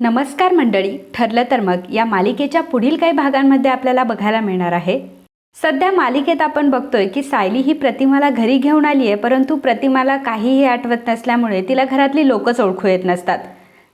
नमस्कार मंडळी ठरलं तर मग या मालिकेच्या पुढील काही भागांमध्ये आपल्याला बघायला मिळणार आहे. सध्या मालिकेत आपण बघतोय की सायली ही प्रतिमाला घरी घेऊन आली आहे परंतु प्रतिमाला काहीही आठवत नसल्यामुळे तिला घरातली लोकच ओळखू येत नसतात.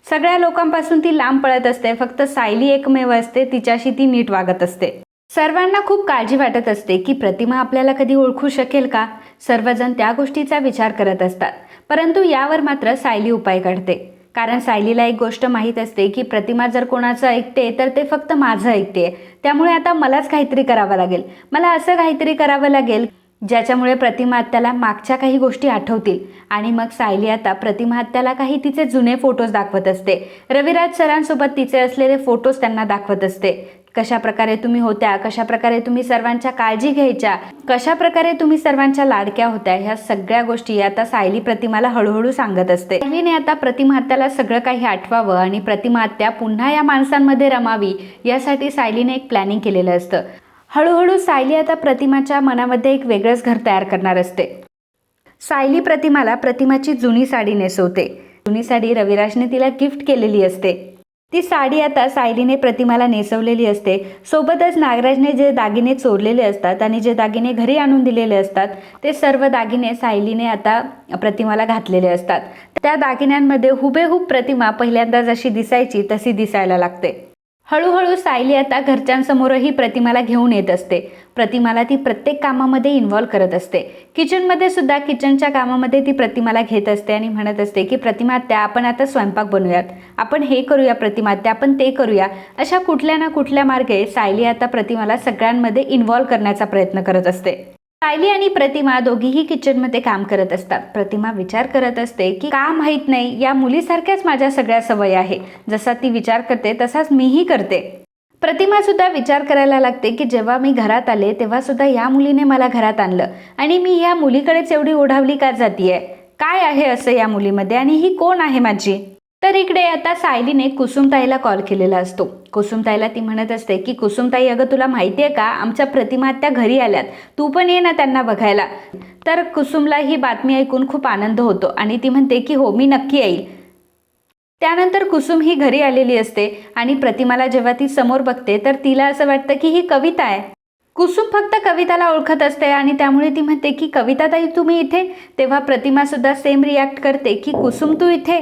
सगळ्या लोकांपासून ती लांब पळत असते फक्त सायली एकमेव असते तिच्याशी ती नीट वागत असते. सर्वांना खूप काळजी वाटत असते की प्रतिमा आपल्याला कधी ओळखू शकेल का? सर्वजण त्या गोष्टीचा विचार करत असतात परंतु यावर मात्र सायली उपाय काढते. कारण सायलीला एक गोष्ट माहीत असते की प्रतिमा जर कोणाचं ऐकते तर ते फक्त माझं ऐकते. त्यामुळे आता मलाच काहीतरी करावं लागेल. मला असं काहीतरी करावं लागेल ज्याच्यामुळे प्रतिमा हत्याला मागच्या काही गोष्टी आठवतील. आणि मग सायली आता प्रतिमा हत्याला काही तिचे जुने फोटोज दाखवत असते. रविराज सरांसोबत तिचे असलेले फोटोज त्यांना दाखवत असते. कशा प्रकारे तुम्ही होत्या कशा प्रकारे तुम्ही सर्वांच्या काळजी घ्यायच्या कशा प्रकारे तुम्ही सर्वांच्या लाडक्या होत्या ह्या सगळ्या गोष्टी आता सायली प्रतिमाला हळूहळू सांगत असते. सायलीने आता प्रतिमात्याला सगळं काही आठवावं आणि प्रतिमात्या पुन्हा या माणसांमध्ये रमावी यासाठी सायलीने एक प्लॅनिंग केलेलं असतं. हळूहळू सायली आता प्रतिमाच्या मनामध्ये एक वेगळंच घर तयार करणार असते. सायली प्रतिमाला प्रतिमाची जुनी साडी नेसवते. जुनी साडी रविराजने तिला गिफ्ट केलेली असते. ती साडी आता सायलीने प्रतिमाला नेसवलेली असते. सोबतच नागराजने जे दागिने चोरलेले असतात आणि जे दागिने घरी आणून दिलेले असतात ते सर्व दागिने सायलीने आता प्रतिमाला घातलेले असतात. त्या दागिन्यांमध्ये हुबेहूब प्रतिमा पहिल्यांदा जशी दिसायची तशी दिसायला लागते. हळूहळू सायली आता घरच्यांसमोरही प्रतिमाला घेऊन येत असते. प्रतिमाला ती प्रत्येक कामामध्ये इन्व्हॉल्व करत असते. किचनमध्ये सुद्धा किचनच्या कामामध्ये ती प्रतिमाला घेत असते आणि म्हणत असते की प्रतिमा त्या आपण आता स्वयंपाक बनवूयात. आपण हे करूया प्रतिमा त्या आपण ते करूया. अशा कुठल्या ना कुठल्या मार्गे सायली आता प्रतिमाला सगळ्यांमध्ये इन्व्हॉल्व करण्याचा प्रयत्न करत असते. सायली आणि प्रतिमा दोघीही किचनमध्ये काम करत असतात. प्रतिमा विचार करत असते की का माहीत नाही या मुलीसारख्याच माझ्या सगळ्या सवयी आहे. जसा ती विचार करते तसाच मीही करते. प्रतिमा सुद्धा विचार करायला लागते की जेव्हा मी घरात आले तेव्हा सुद्धा या मुलीने मला घरात आणलं. आणि मी या मुलीकडेच एवढी ओढावली का जातीये? काय आहे असं या मुलीमध्ये? आणि ही कोण आहे माझी? तर इकडे आता सायलीने कुसुमताईला कॉल केलेला असतो. कुसुमताईला ती म्हणत असते की कुसुमताई अगं तुला माहिती आहे का? आमच्या प्रतिमा त्या घरी आल्यात. तू पण ये ना त्यांना बघायला. तर कुसुमला ही बातमी ऐकून खूप आनंद होतो आणि ती म्हणते की हो मी नक्की येईल. त्यानंतर कुसुम ही घरी आलेली असते आणि प्रतिमाला जेव्हा ती समोर बघते तर तिला असं वाटतं की ही कविता आहे. कुसुम फक्त कविताला ओळखत असते आणि त्यामुळे ती म्हणते की कविता ताई तुम्ही इथे? तेव्हा प्रतिमा सुद्धा सेम रिॲक्ट करते की कुसुम तू इथे?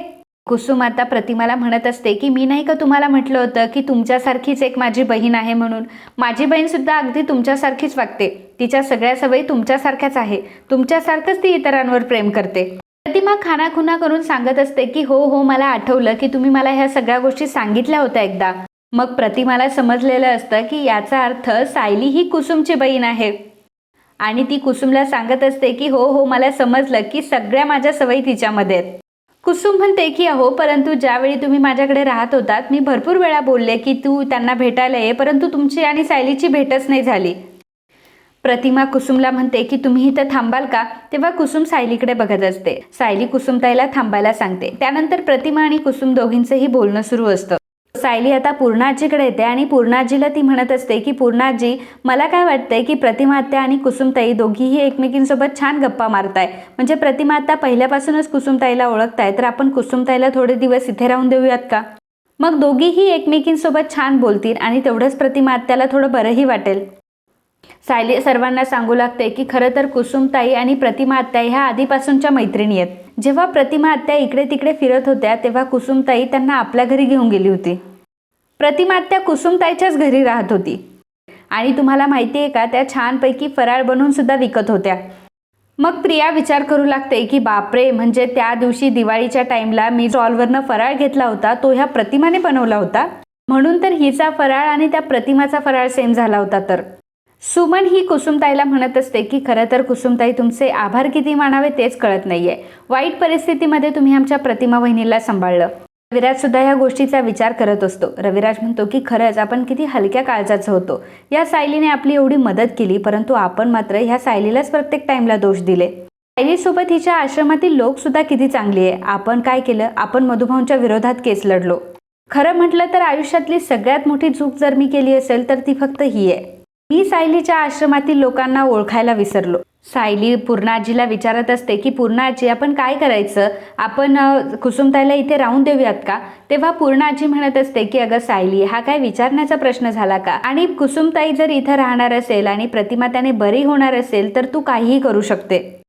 कुसुम आता प्रतिमाला म्हणत असते की मी नाही का तुम्हाला म्हटलं होतं की तुमच्यासारखीच एक माझी बहीण आहे म्हणून? माझी बहीण सुद्धा अगदी तुमच्यासारखीच वागते. तिच्या सगळ्या सवयी तुमच्यासारख्याच आहे. तुमच्यासारखंच ती इतरांवर प्रेम करते. प्रतिमा खानाखुना करून सांगत असते की हो हो मला आठवलं की तुम्ही मला ह्या सगळ्या गोष्टी सांगितल्या होत्या एकदा. मग प्रतिमाला समजलेलं असतं की याचा अर्थ सायली ही कुसुमची बहीण आहे. आणि ती कुसुमला सांगत असते की हो हो मला समजलं की सगळ्या माझ्या सवयी तिच्यामध्ये आहेत. कुसुम म्हणते की अहो परंतु ज्यावेळी तुम्ही माझ्याकडे राहत होतात मी भरपूर वेळा बोलले की तू त्यांना भेटायला ये परंतु तुमची आणि सायलीची भेटच नाही झाली. प्रतिमा कुसुमला म्हणते की तुम्ही इथं थांबाल का? तेव्हा कुसुम सायलीकडे बघत असते. सायली कुसुमताईला थांबायला सांगते. त्यानंतर प्रतिमा आणि कुसुम दोघींचंही बोलणं सुरू असतं. सायली आता पूर्णाजीकडे येते आणि पूर्णाजीला ती म्हणत असते की पूर्णाजी मला काय वाटतंय की प्रतिमात्या आणि कुसुमताई दोघीही एकमेकींसोबत छान गप्पा मारताय. म्हणजे प्रतिमात्या पहिल्यापासूनच कुसुमताईला ओळखताय. तर आपण कुसुमताईला थोडे दिवस इथे राहून देऊयात का? मग दोघीही एकमेकींसोबत छान बोलतील आणि तेवढंच प्रतिमात्याला थोडं बरंही वाटेल. सायली सर्वांना सांगू लागते की खरं तर कुसुमताई आणि प्रतिमा आत्या ह्या आधीपासूनच्या मैत्रिणी आहेत. जेव्हा प्रतिमा आत्या इकडे तिकडे फिरत होत्या तेव्हा कुसुमताई त्यांना आपल्या घरी घेऊन गेली होती. प्रतिमा त्या कुसुमताईच्याच घरी राहत होती. आणि तुम्हाला माहिती आहे का त्या छानपैकी फराळ बनवून सुद्धा विकत होत्या. मग प्रिया विचार करू लागते की बापरे म्हणजे त्या दिवशी दिवाळीच्या टाईमला मी स्टॉलवरनं फराळ घेतला होता तो ह्या प्रतिमाने बनवला होता? म्हणून तर हिचा फराळ आणि त्या प्रतिमाचा फराळ सेम झाला होता तर. सुमन ही कुसुमताईला म्हणत असते की खरं तर कुसुमताई तुमचे आभार किती मानावे तेच कळत नाहीये. वाईट परिस्थितीमध्ये तुम्ही आमच्या प्रतिमा वहिनीला सांभाळलं. रविराज सुद्धा ह्या गोष्टीचा विचार करत असतो. रविराज म्हणतो की खरंच आपण किती हलक्या काळजाचं होतो. या सायलीने आपली एवढी मदत केली परंतु आपण मात्र ह्या सायलीलाच प्रत्येक टाइमला दोष दिले. सायलीसोबत हिच्या आश्रमातील लोक सुद्धा किती चांगली आहे. आपण काय केलं? आपण मधुभाऊंच्या विरोधात केस लढलो. खरं म्हटलं तर आयुष्यातली सगळ्यात मोठी चूक जर मी केली असेल तर ती फक्त ही आहे. मी सायलीच्या आश्रमातील लोकांना ओळखायला विसरलो. सायली पूर्णाजीला विचारत असते की पूर्णाजी आपण काय करायचं? आपण कुसुमताईला इथे राहून देऊयात का? तेव्हा पूर्णाजी म्हणत असते की अगं सायली हा काय विचारण्याचा प्रश्न झाला का? आणि कुसुमताई जर इथं राहणार असेल आणि प्रतिमा त्याने बरी होणार असेल तर तू काहीही करू शकते.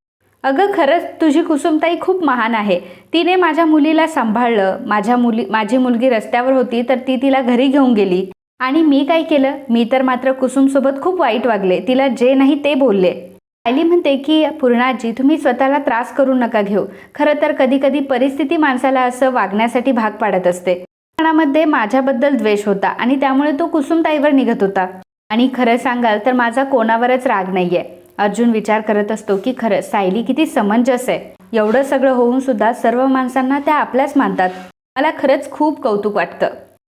अगं खरंच तुझी कुसुमताई खूप महान आहे. तिने माझ्या मुलीला सांभाळलं. माझ्या मुली माझी मुलगी रस्त्यावर होती तर ती तिला घरी घेऊन गेली. आणि मी काय केलं? मी तर मात्र कुसुमसोबत खूप वाईट वागले. तिला जे नाही ते बोलले. सायली म्हणते की पूर्णाजी तुम्ही स्वतःला त्रास करू नका घेऊ. खरं तर कधी कधी परिस्थिती माणसाला असं वागण्यासाठी भाग पाडत असते. मनामध्ये माझ्याबद्दल द्वेष होता आणि त्यामुळे तो कुसुमताईवर निघत होता. आणि खरं सांगाल तर माझा कोणावरच राग नाहीये. अर्जुन विचार करत असतो की खरं सायली किती समंजस आहे. एवढं सगळं होऊन सुद्धा सर्व माणसांना त्या आपल्याच मानतात. मला खरंच खूप कौतुक वाटतं.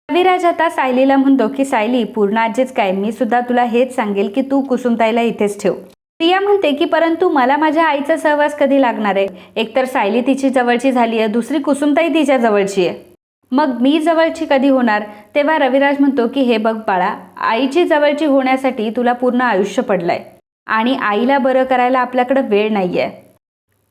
रविराज आता सायलीला म्हणतो की सायली पूर्ण आजीच काय? मी सुद्धा तुला हेच सांगेल की तू कुसुमताईला इथेच ठेव. प्रिया म्हणते की परंतु मला माझ्या आईचा सहवास कधी लागणार आहे? एकतर सायली तिची जवळची झाली आहे दुसरी कुसुमताई तिच्या जवळची आहे. मग मी जवळची कधी होणार? तेव्हा रविराज म्हणतो की हे बघ बाळा आईची जवळची होण्यासाठी तुला पूर्ण आयुष्य पडलंय आणि आईला बरं करायला आपल्याकडे वेळ नाही आहे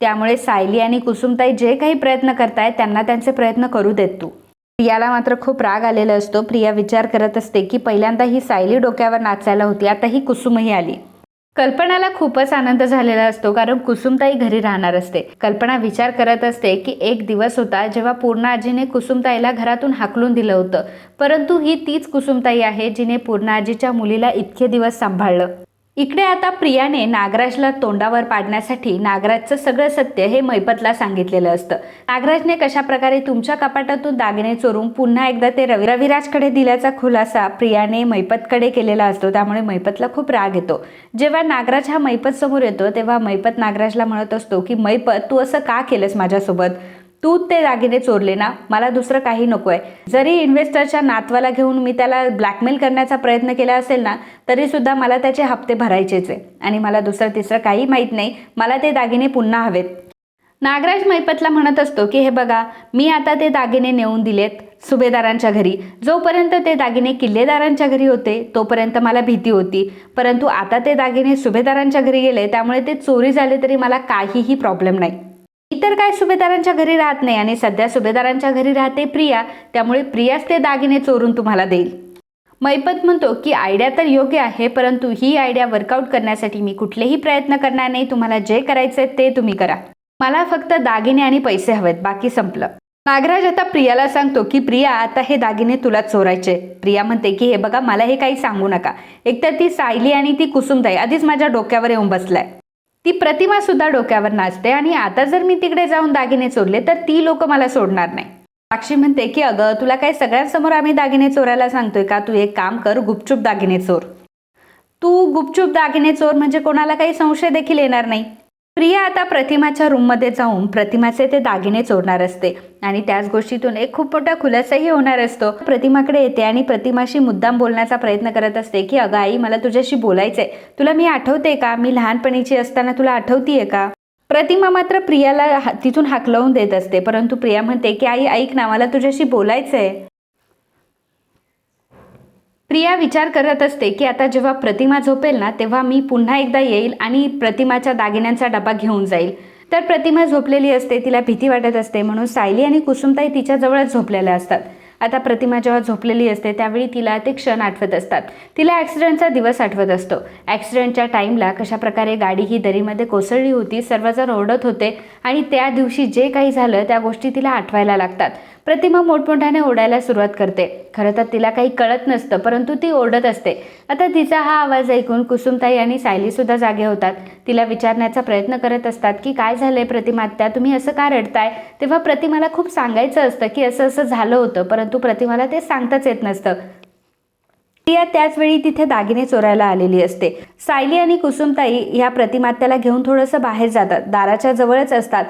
त्यामुळे सायली आणि कुसुमताई जे काही प्रयत्न करतायत त्यांना त्यांचे प्रयत्न करू देत तू. प्रियाला मात्र खूप राग आलेला असतो. प्रिया विचार करत असते की पहिल्यांदा ही सायली डोक्यावर नाचायला होती आता ही कुसुमही आली. कल्पनाला खूपच आनंद झालेला असतो कारण कुसुमताई घरी राहणार असते. कल्पना विचार करत असते की एक दिवस होता जेव्हा पूर्णा आजीने कुसुमताईला घरातून हाकलून दिलं होतं. परंतु ही तीच कुसुमताई आहे जिने पूर्णा आजीच्या मुलीला इतके दिवस सांभाळलं. इकडे आता प्रियाने नागराजला तोंडावर पाडण्यासाठी नागराजचं सगळं सत्य हे मैपतला सांगितलेलं असतं. नागराजने कशा प्रकारे तुमच्या कपाटातून दागिने चोरून पुन्हा एकदा ते रवि रविराजकडे दिल्याचा खुलासा प्रियाने मैपतकडे केलेला असतो त्यामुळे मैपतला खूप राग येतो. जेव्हा नागराज हा मैपत समोर येतो तेव्हा मैपत नागराजला म्हणत असतो की मैपत तू असं का केलंस माझ्यासोबत? तू ते दागिने चोरले ना? मला दुसरं काही नको आहे जरी इन्व्हेस्टरच्या नातवाला घेऊन मी त्याला ब्लॅकमेल करण्याचा प्रयत्न केला असेल ना तरीसुद्धा मला त्याचे हप्ते भरायचेच आहे. आणि मला दुसरं तिसरं काही माहीत नाही. मला ते दागिने पुन्हा हवेत. नागराज मैपतला म्हणत असतो की हे बघा मी आता ते दागिने नेऊन दिलेत सुभेदारांच्या घरी. जोपर्यंत ते दागिने किल्लेदारांच्या घरी होते तोपर्यंत मला भीती होती. परंतु आता ते दागिने सुभेदारांच्या घरी गेले त्यामुळे ते चोरी झाले तरी मला काहीही प्रॉब्लेम नाही. इतर काय सुभेदारांच्या घरी राहत नाही आणि सध्या सुभेदारांच्या घरी राहते प्रिया त्यामुळे प्रियाच ते दागिने चोरून तुम्हाला देईल. मैपत म्हणतो की आयडिया तर योग्य आहे परंतु ही आयडिया वर्कआउट करण्यासाठी मी कुठलेही प्रयत्न करणार नाही तुम्हाला जे करायचे ते तुम्ही करा. मला फक्त दागिने आणि पैसे हवेत बाकी संपलं. नागराज आता प्रियाला सांगतो की प्रिया आता हे दागिने तुला चोरायचे. प्रिया म्हणते की हे बघा मला हे काही सांगू नका. एकतर ती सायली आणि ती कुसुमताई आधीच माझ्या डोक्यावर येऊन बसलाय. ती प्रतिमा सुद्धा डोक्यावर नाचते आणि आता जर मी तिकडे जाऊन दागिने चोरले तर ती लोक मला सोडणार नाही. साक्षी म्हणते की अगं तुला काय सगळ्यांसमोर आम्ही दागिने चोरायला सांगतोय का? तू एक काम कर गुपचूप दागिने चोर. तू गुपचूप दागिने चोर म्हणजे कोणाला काही संशय देखील येणार नाही. प्रिया आता प्रतिमाच्या रूममध्ये जाऊन प्रतिमाचे ते दागिने चोरणार असते. आणि त्याच गोष्टीतून एक खूप मोठा खुलासाही होणार असतो. प्रतिमाकडे येते आणि प्रतिमाशी मुद्दाम बोलण्याचा प्रयत्न करत असते की अगं आई मला तुझ्याशी बोलायचंय. तुला मी आठवते का? मी लहानपणीची असताना तुला आठवतीये का? प्रतिमा मात्र प्रियाला तिथून हाकलवून देत असते. परंतु प्रिया म्हणते की आई ऐक ना मला तुझ्याशी बोलायचंय. प्रिया विचार करत असते की आता जेव्हा प्रतिमा झोपेल ना तेव्हा मी पुन्हा एकदा येईल आणि प्रतिमाच्या दागिन्यांचा डबा घेऊन जाईल. तर प्रतिमा झोपलेली असते तिला भीती वाटत असते म्हणून सायली आणि कुसुमताई तिच्याजवळच झोपलेल्या असतात. आता प्रतिमा जेव्हा झोपलेली असते त्यावेळी तिला ते क्षण आठवत असतात. तिला ॲक्सिडेंटचा दिवस आठवत असतो. ॲक्सिडेंटच्या टाईमला कशाप्रकारे गाडी ही दरीमध्ये कोसळली होती सर्वजण ओरडत होते आणि त्या दिवशी जे काही झालं त्या गोष्टी तिला आठवायला लागतात. प्रतिमा मोठमोठ्याने ओढायला सुरुवात करते. खरं तर तिला काही कळत नसतं परंतु ती ओढत असते. आता तिचा हा आवाज ऐकून कुसुमताई आणि सायलीसुद्धा जागे होतात. तिला विचारण्याचा प्रयत्न करत असतात की काय झालंय प्रतिमात्या तुम्ही असं का रडताय? तेव्हा प्रतिमाला खूप सांगायचं असतं की असं असं झालं होतं परंतु प्रतिमाला ते सांगताच येत नसतं. प्रिया त्याचवेळी तिथे दागिने चोरायला आलेली असते. सायली आणि कुसुमताई ह्या प्रतिमात्याला घेऊन थोडंसं बाहेर जातात. दाराच्या जवळच असतात.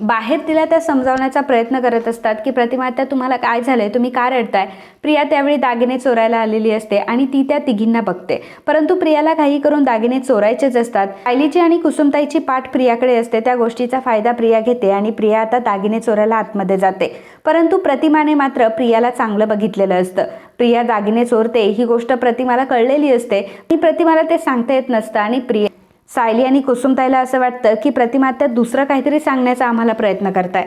बाहेर तिला त्या समजावण्याचा प्रयत्न करत असतात की प्रतिमा त्या तुम्हाला काय झालंय? तुम्ही का रडताय? प्रिया त्यावेळी दागिने चोरायला आलेली असते आणि ती त्या तिघींना बघते. परंतु प्रियाला काही करून दागिने चोरायचेच असतात. सायलीची आणि कुसुमताईची पाठ प्रियाकडे असते. त्या गोष्टीचा फायदा प्रिया घेते आणि प्रिया आता दागिने चोरायला आतमध्ये जाते. परंतु प्रतिमाने मात्र प्रियाला चांगलं बघितलेलं असतं. प्रिया दागिने चोरते. ही गोष्ट प्रतिमाला कळलेली असते. आणि प्रतिमाला ते सांगता येत नसतं आणि प्रिया सायली आणि कुसुमताईला असं वाटतं की प्रतिमा आता दुसरं काहीतरी सांगण्याचा आम्हाला प्रयत्न करताय.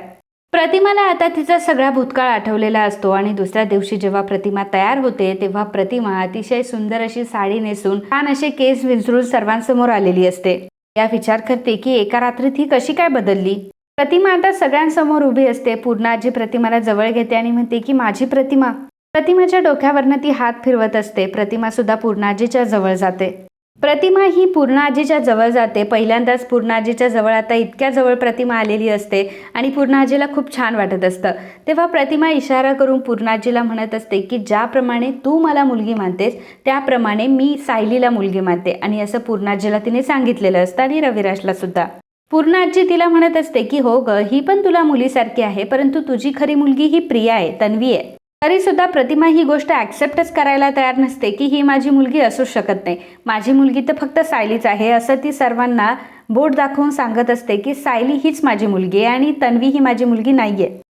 प्रतिमाला आता तिचा सगळा भूतकाळ आठवलेला असतो आणि दुसऱ्या दिवशी जेव्हा प्रतिमा तयार होते तेव्हा प्रतिमा अतिशय सुंदर अशी साडी नेसून छान असे केस विंचरून सर्वांसमोर आलेली असते. या विचार करते की एका रात्रीत ही कशी काय बदलली? प्रतिमा आता सगळ्यांसमोर उभी असते. पूर्ण आजी प्रतिमाला जवळ घेते आणि म्हणते की माझी प्रतिमा. प्रतिमाच्या डोक्यावरनं ती हात फिरवत असते. प्रतिमा सुद्धा पूर्णाजीच्या जवळ जाते. प्रतिमा ही पूर्णाजीच्या जवळ जाते. पहिल्यांदाच पूर्णाजीच्या जवळ आता इतक्या जवळ प्रतिमा आलेली असते आणि पूर्णाजीला खूप छान वाटत असतं. तेव्हा प्रतिमा इशारा करून पूर्णाजीला म्हणत असते की ज्याप्रमाणे तू मला मुलगी मानतेस त्याप्रमाणे मी सायलीला मुलगी मानते. आणि असं पूर्णाजीला तिने सांगितलेलं असतं आणि रविराजला सुद्धा. पूर्णाजी तिला म्हणत असते की हो ग ही पण तुला मुलीसारखी आहे परंतु तुझी खरी मुलगी ही प्रिया आहे तन्वी आहे. तरी सुद्धा प्रतिमा ही गोष्ट ॲक्सेप्टच करायला तयार नसते की ही माझी मुलगी असूच शकत नाही. माझी मुलगी तर फक्त सायलीच आहे असं ती सर्वांना बोट दाखवून सांगत असते की सायली हीच माझी मुलगी आहे आणि तन्वी ही माझी मुलगी नाही आहे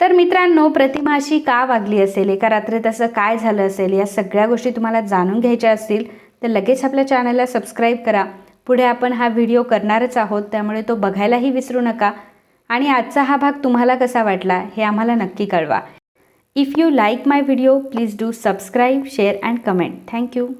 तर मित्रांनो प्रतिमा अशी का वागली असेल? एका रात्रीत असं काय झालं असेल? या सगळ्या गोष्टी तुम्हाला जाणून घ्यायच्या असतील तर लगेच आपल्या चॅनलला सबस्क्राईब करा. पुढे आपण हा व्हिडिओ करणारच आहोत त्यामुळे तो बघायलाही विसरू नका. आणि आजचा हा भाग तुम्हाला कसा वाटला हे आम्हाला नक्की कळवा. If you like my video, please do subscribe, share and comment. Thank you.